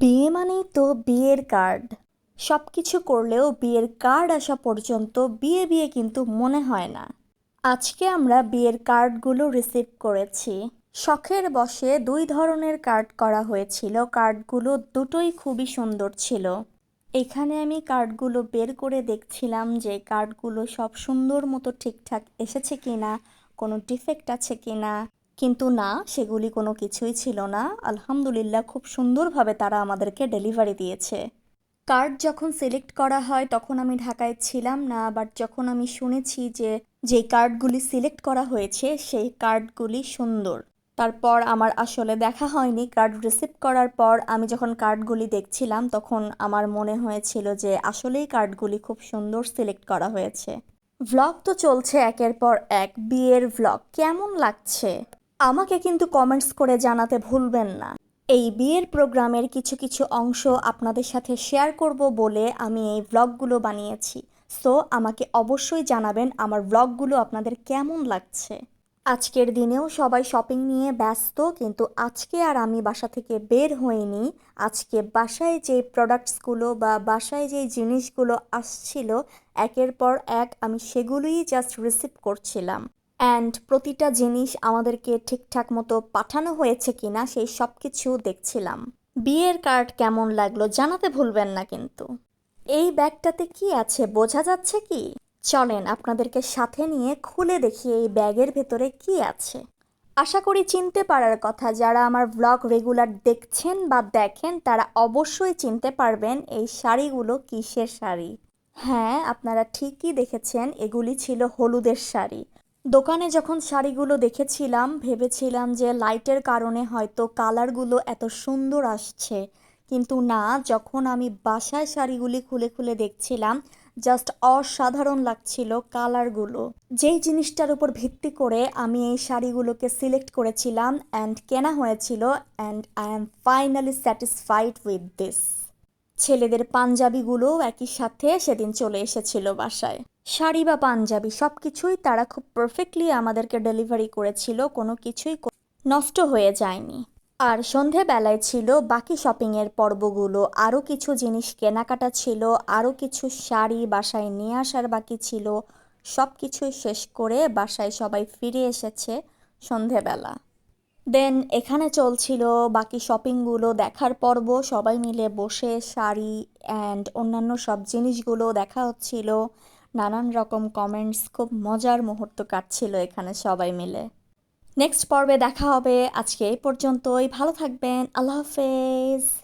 বিয়ে মানেই তো বিয়ের কার্ড সব কিছু করলেও বিয়ের কার্ড আসা পর্যন্ত বিয়ে বিয়ে কিন্তু মনে হয় না। আজকে আমরা বিয়ের কার্ডগুলো রিসিভ করেছি। শখের বশে দুই ধরনের কার্ড করা হয়েছিল। কার্ডগুলো দুটোই খুবই সুন্দর ছিল। এখানে আমি কার্ডগুলো বের করে দেখছিলাম যে কার্ডগুলো সব সুন্দর মতো ঠিকঠাক এসেছে কিনা, কোনো ডিফেক্ট আছে কিনা কিন্তু না, সেগুলি কোনো কিছুই ছিল না। আলহামদুলিল্লাহ, খুব সুন্দরভাবে তারা আমাদেরকে ডেলিভারি দিয়েছে। কার্ড যখন সিলেক্ট করা হয়, তখন আমি ঢাকায় ছিলাম না, বাট যখন আমি শুনেছি যে, যেই কার্ডগুলি সিলেক্ট করা হয়েছে, সেই কার্ডগুলি সুন্দর। তারপর আমার আসলে দেখা হয়নি। কার্ড রিসিভ করার পর আমি যখন কার্ডগুলি দেখছিলাম, তখন আমার মনে হয়েছিল যে, আসলেই কার্ডগুলি খুব সুন্দর সিলেক্ট করা হয়েছে। ভ্লগ তো চলছে একের পর এক। বিয়ের ভ্লগ, কেমন লাগছে? আমাকে কিন্তু কমেন্টস করে জানাতে ভুলবেন না। এই বিয়ের প্রোগ্রামের কিছু কিছু অংশ আপনাদের সাথে শেয়ার করব বলে আমি এই ভ্লগগুলো বানিয়েছি। সো আমাকে অবশ্যই জানাবেন আমার ভ্লগগুলো আপনাদের কেমন লাগছে। আজকের দিনেও সবাই শপিং নিয়ে ব্যস্ত, কিন্তু আজকে আর আমি বাসা থেকে বের হইনি। আজকে বাসায় যে প্রোডাক্টসগুলো বা বাসায় যে জিনিসগুলো আসছিল, একের পর এক আমি সেগুলোই জাস্ট রিসিভ করছিলাম। অ্যান্ড প্রতিটা জিনিস আমাদেরকে ঠিকঠাক মতো পাঠানো হয়েছে কিনা সেই সব কিছু দেখছিলাম। বিয়ের কার্ড কেমন লাগল জানাতে ভুলবেন না কিন্তু। এই ব্যাগটাতে কি আছে বোঝা যাচ্ছে কি? চলেন আপনাদেরকে সাথে নিয়ে খুলে দেখি এই ব্যাগের ভেতরে কি আছে। আশা করি চিনতে পারার কথা, যারা আমার ব্লগ রেগুলার দেখছেন বা দেখেন, তারা অবশ্যই চিনতে পারবেন এই শাড়িগুলো কিসের শাড়ি। হ্যাঁ আপনারা ঠিকই দেখেছেন, এগুলি ছিল হলুদের শাড়ি। দোকানে যখন শাড়িগুলো দেখেছিলাম, ভেবেছিলাম যে লাইটের কারণে হয়তো কালারগুলো এত সুন্দর আসছে। কিন্তু না, যখন আমি বাসায় শাড়িগুলি খুলে খুলে দেখছিলাম, জাস্ট অসাধারণ লাগছিল কালারগুলো। যেই জিনিসটার উপর ভিত্তি করে আমি এই শাড়িগুলোকে সিলেক্ট করেছিলাম অ্যান্ড কেনা হয়েছিল and I am finally satisfied with this ছেলেদের পাঞ্জাবিগুলোও একই সাথে সেদিন চলে এসেছিল বাসায়। শাড়ি বা পাঞ্জাবি সব কিছুই তারা খুব পারফেক্টলি আমাদেরকে ডেলিভারি করেছিল, কোনো কিছুই নষ্ট হয়ে যায়নি। আর সন্ধেবেলায় ছিল বাকি শপিংয়ের পর্বগুলো, আরও কিছু জিনিস কেনাকাটা ছিল, আরও কিছু শাড়ি বাসায় নিয়ে আসার বাকি ছিল সব কিছুই শেষ করে বাসায় সবাই ফিরে এসেছে সন্ধেবেলা। দেন এখানে চলছিল বাকি শপিংগুলো দেখার পর্ব। সবাই মিলে বসে শাড়ি অ্যান্ড অন্যান্য সব জিনিসগুলো দেখা হচ্ছিল। নানান রকম কমেন্টস খুব মজার মুহূর্ত কাটছিল এখানে সবাই মিলে। নেক্সট পর্বে দেখা হবে। আজকে এই পর্যন্তই। ভালো থাকবেন। আল্লাহ হাফেজ।